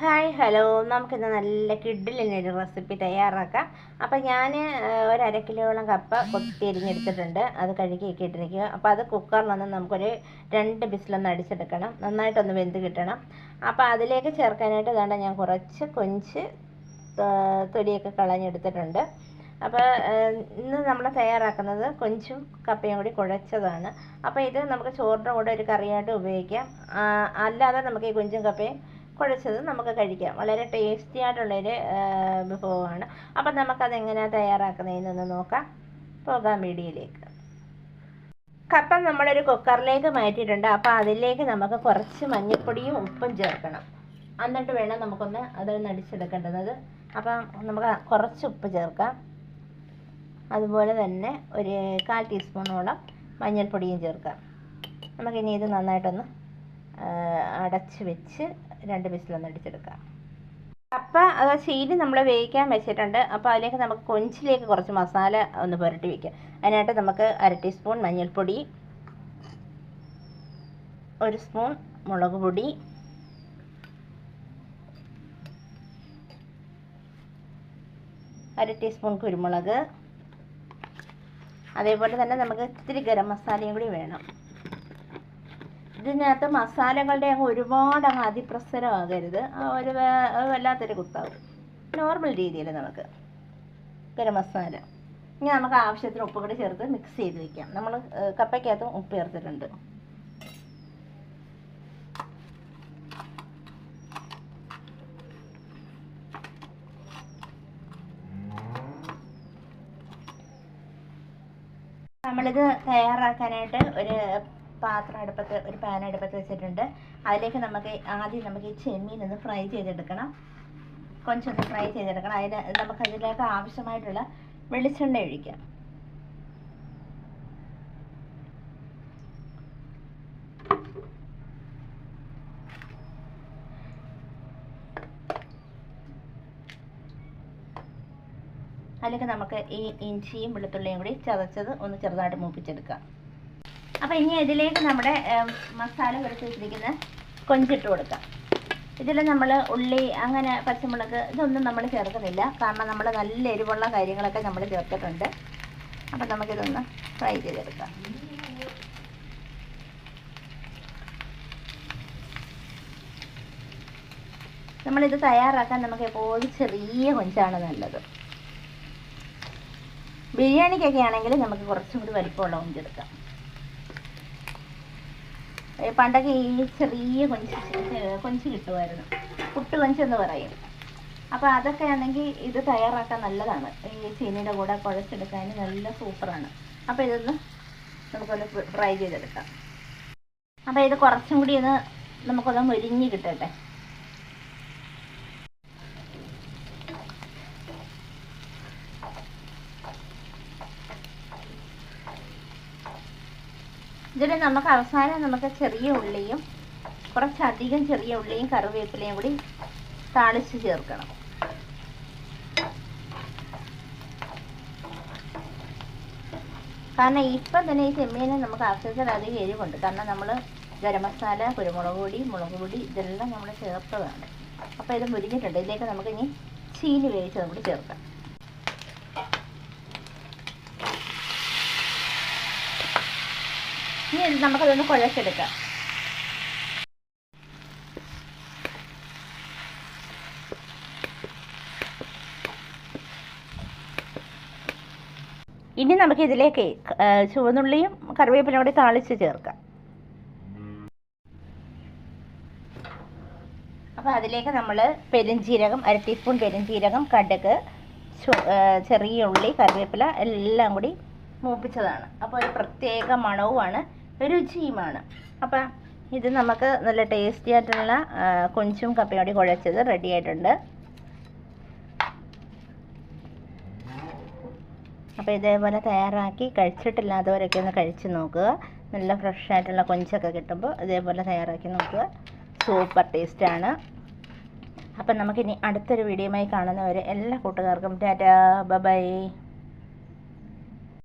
Hi hello നമുക്കിന്ന് നല്ല കിഡിലിനൊരു recipe തയ്യാറാക്കാം. അപ്പം ഞാൻ ഒരു അര കിലോളം കപ്പ കൊത്തി അരിഞ്ഞെടുത്തിട്ടുണ്ട്. അത് കഴുകിയൊക്കെ ഇട്ടിരിക്കുക അപ്പോൾ അത് കുക്കറിലൊന്ന് നമുക്കൊരു രണ്ട് ബിസിലൊന്ന് അടിച്ചെടുക്കണം. നന്നായിട്ടൊന്ന് വെന്ത് കിട്ടണം. അപ്പോൾ അതിലേക്ക് ചേർക്കാനായിട്ട് വേണ്ട ഞാൻ കുറച്ച് കൊഞ്ച് തൊലിയൊക്കെ കളഞ്ഞെടുത്തിട്ടുണ്ട്. അപ്പോൾ ഇന്ന് നമ്മൾ തയ്യാറാക്കുന്നത് കൊഞ്ചും കപ്പയും കൂടി കുഴച്ചതാണ്. അപ്പോൾ ഇത് നമുക്ക് ചോറിന്റെ കൂടെ ഒരു കറിയായിട്ട് ഉപയോഗിക്കാം. അല്ലാതെ നമുക്ക് ഈ കൊഞ്ചും കപ്പയും കുഴച്ചത് നമുക്ക് കഴിക്കാം. വളരെ ടേസ്റ്റി ആയിട്ടുള്ളൊരു വിഭവമാണ്. അപ്പം നമുക്കത് എങ്ങനെയാണ് തയ്യാറാക്കുന്നതെന്നൊന്ന് നോക്കാം. പോകാം വീഡിയോയിലേക്ക്. കപ്പ നമ്മളൊരു കുക്കറിലേക്ക് മാറ്റിയിട്ടുണ്ട്. അപ്പോൾ അതിലേക്ക് നമുക്ക് കുറച്ച് മഞ്ഞൾപ്പൊടിയും ഉപ്പും ചേർക്കണം. എന്നിട്ട് വേണം നമുക്കൊന്ന് അതൊന്ന് അടിച്ചെടുക്കേണ്ടത് അപ്പം നമുക്ക് കുറച്ച് ഉപ്പ് ചേർക്കാം. അതുപോലെ തന്നെ ഒരു കാൽ ടീസ്പൂണോളം മഞ്ഞൾപ്പൊടിയും ചേർക്കാം. നമുക്കിനി ഇത് നന്നായിട്ടൊന്ന് അടച്ച് വെച്ച് രണ്ട് വിസിലൊന്ന് അടിച്ചെടുക്കാം കപ്പ അത് ചീനി നമ്മൾ വേവിക്കാൻ വെച്ചിട്ടുണ്ട്. അപ്പോൾ അതിലേക്ക് നമുക്ക് കൊഞ്ചിലേക്ക് കുറച്ച് മസാല ഒന്ന് പുരട്ടി വയ്ക്കാം അതിനായിട്ട് നമുക്ക് അര ടീസ്പൂൺ മഞ്ഞൾപ്പൊടി ഒരു സ്പൂൺ മുളക് പൊടി അര ടീസ്പൂൺ കുരുമുളക്. അതേപോലെ തന്നെ നമുക്ക് ഇത്തിരി ഗരം മസാലയും കൂടി വേണം. ഇതിനകത്ത് മസാലകളുടെ അങ്ങ് ഒരുപാട് അങ്ങ് അതിപ്രസരമാകരുത്. ഒരു വല്ലാത്തൊരു കുത്താവും. നോർമൽ രീതിയിൽ നമുക്ക് ഗരം മസാല. ഇനി നമുക്ക് ആവശ്യത്തിന് ഉപ്പ് കൂടി ചേർത്ത് മിക്സ് ചെയ്ത് വെക്കാം. നമ്മൾ കപ്പയ്ക്കകത്ത് ഉപ്പ് ചേർത്തിട്ടുണ്ട്. നമ്മളിത് തയ്യാറാക്കാനായിട്ട് ഒരു പാത്രം അടുപ്പത്ത് ഒരു പാൻ അടുപ്പത്ത് വെച്ചിട്ടുണ്ട്. അതിലേക്ക് നമുക്ക് ആദ്യം നമുക്ക് ഈ ചെമ്മീൻ ഒന്ന് ഫ്രൈ ചെയ്തെടുക്കണം. കൊഞ്ചൊന്ന് ഫ്രൈ ചെയ്തെടുക്കണം. അതിന് നമുക്ക് അതിലേക്ക് ആവശ്യമായിട്ടുള്ള വെളിച്ചെണ്ണ ഒഴിക്കാം. അതിലേക്ക് നമുക്ക് ഈ ഇഞ്ചിയും വെളുത്തുള്ളിയും കൂടി ചതച്ചത് ഒന്ന് ചെറുതായിട്ട് മൂപ്പിച്ചെടുക്കാം. അപ്പോൾ ഇനി ഇതിലേക്ക് നമ്മുടെ മസാല കുറച്ച് വെച്ചിരിക്കുന്ന കൊഞ്ചിട്ട് കൊടുക്കാം. ഇതിൽ നമ്മൾ ഉള്ളി അങ്ങനെ പച്ചമുളക് ഇതൊന്നും നമ്മൾ ചേർക്കുന്നില്ല. കാരണം നമ്മൾ നല്ല എരിവുള്ള കാര്യങ്ങളൊക്കെ നമ്മൾ ചേർത്തിട്ടുണ്ട്. അപ്പോൾ നമുക്കിതൊന്ന് ഫ്രൈ ചെയ്തെടുക്കാം. നമ്മളിത് തയ്യാറാക്കാൻ നമുക്ക് എപ്പോഴും ചെറിയ കൊഞ്ചാണ് നല്ലത്. ബിരിയാണിക്കൊക്കെ ആണെങ്കിൽ നമുക്ക് കുറച്ചും കൂടി വലിപ്പമുള്ള കൊഞ്ചെടുക്കാം. പണ്ടൊക്കെ ഈ ചെറിയ കൊഞ്ച് കൊഞ്ച് കിട്ടുമായിരുന്നു. പുട്ട് കൊഞ്ച് എന്ന് പറയും. അപ്പോൾ അതൊക്കെ ആണെങ്കിൽ ഇത് തയ്യാറാക്കാൻ നല്ലതാണ്. ഈ ചീനിയുടെ കൂടെ കുഴച്ചെടുക്കാൻ നല്ല സൂപ്പറാണ്. അപ്പോൾ ഇതൊന്ന് നമുക്കൊന്ന് ഫ്രൈ ചെയ്തെടുക്കാം. അപ്പോൾ ഇത് കുറച്ചും കൂടി ഒന്ന് നമുക്കൊന്ന് മൊരിഞ്ഞ് കിട്ടട്ടെ. ഇതിൽ നമുക്ക് അവസാനം നമുക്ക് ചെറിയ ഉള്ളിയും കുറച്ചധികം ചെറിയ ഉള്ളിയും കറിവേപ്പിലയും കൂടി താളിച്ച് ചേർക്കണം. കാരണം ഇപ്പം തന്നെ ഈ ചെമ്മീന് നമുക്ക് ആവശ്യത്തിലധികം എരിവുണ്ട്. കാരണം നമ്മൾ ഗരം മസാല കുരുമുളക് പൊടി മുളക് പൊടി ഇതെല്ലാം നമ്മൾ ചേർത്തതാണ്. അപ്പോൾ ഇത് മുരിഞ്ഞിട്ടുണ്ട്. ഇതിലേക്ക് നമുക്ക് ഇനി ചീനി വേവിച്ച് കൂടി ചേർക്കാം. ഇനി നമുക്ക് നമുക്കതൊന്ന് കുഴച്ചെടുക്കാം. ഇനി നമുക്ക് ഇതിലേക്ക് ചുവന്നുള്ളിയും കറിവേപ്പിലും കൂടി താളിച്ച് ചേർക്കാം. അപ്പോൾ അതിലേക്ക് നമ്മൾ പെരുംജീരകം അര ടീസ്പൂൺ പെരുംജീരകം കടുക് ചെറിയ ഉള്ളി കറിവേപ്പില എല്ലാം കൂടി മൂപ്പിച്ചതാണ്. അപ്പോൾ ഒരു പ്രത്യേക മണവുമാണ് രുചിയുമാണ്. അപ്പം ഇത് നമുക്ക് നല്ല ടേസ്റ്റി ആയിട്ടുള്ള കൊഞ്ചും കപ്പയും കൂടി കുഴച്ചത് റെഡി ആയിട്ടുണ്ട്. അപ്പോൾ ഇതേപോലെ തയ്യാറാക്കി കഴിച്ചിട്ടില്ലാത്തവരൊക്കെ ഒന്ന് കഴിച്ച് നോക്കുക. നല്ല ഫ്രഷ് ആയിട്ടുള്ള കൊഞ്ചൊക്കെ കിട്ടുമ്പോൾ ഇതേപോലെ തയ്യാറാക്കി നോക്കുക. സൂപ്പർ ടേസ്റ്റാണ് അപ്പം നമുക്കിനി അടുത്തൊരു വീഡിയോയുമായി കാണുന്നവരെ എല്ലാ കൂട്ടുകാർക്കും ടാറ്റാ ബൈ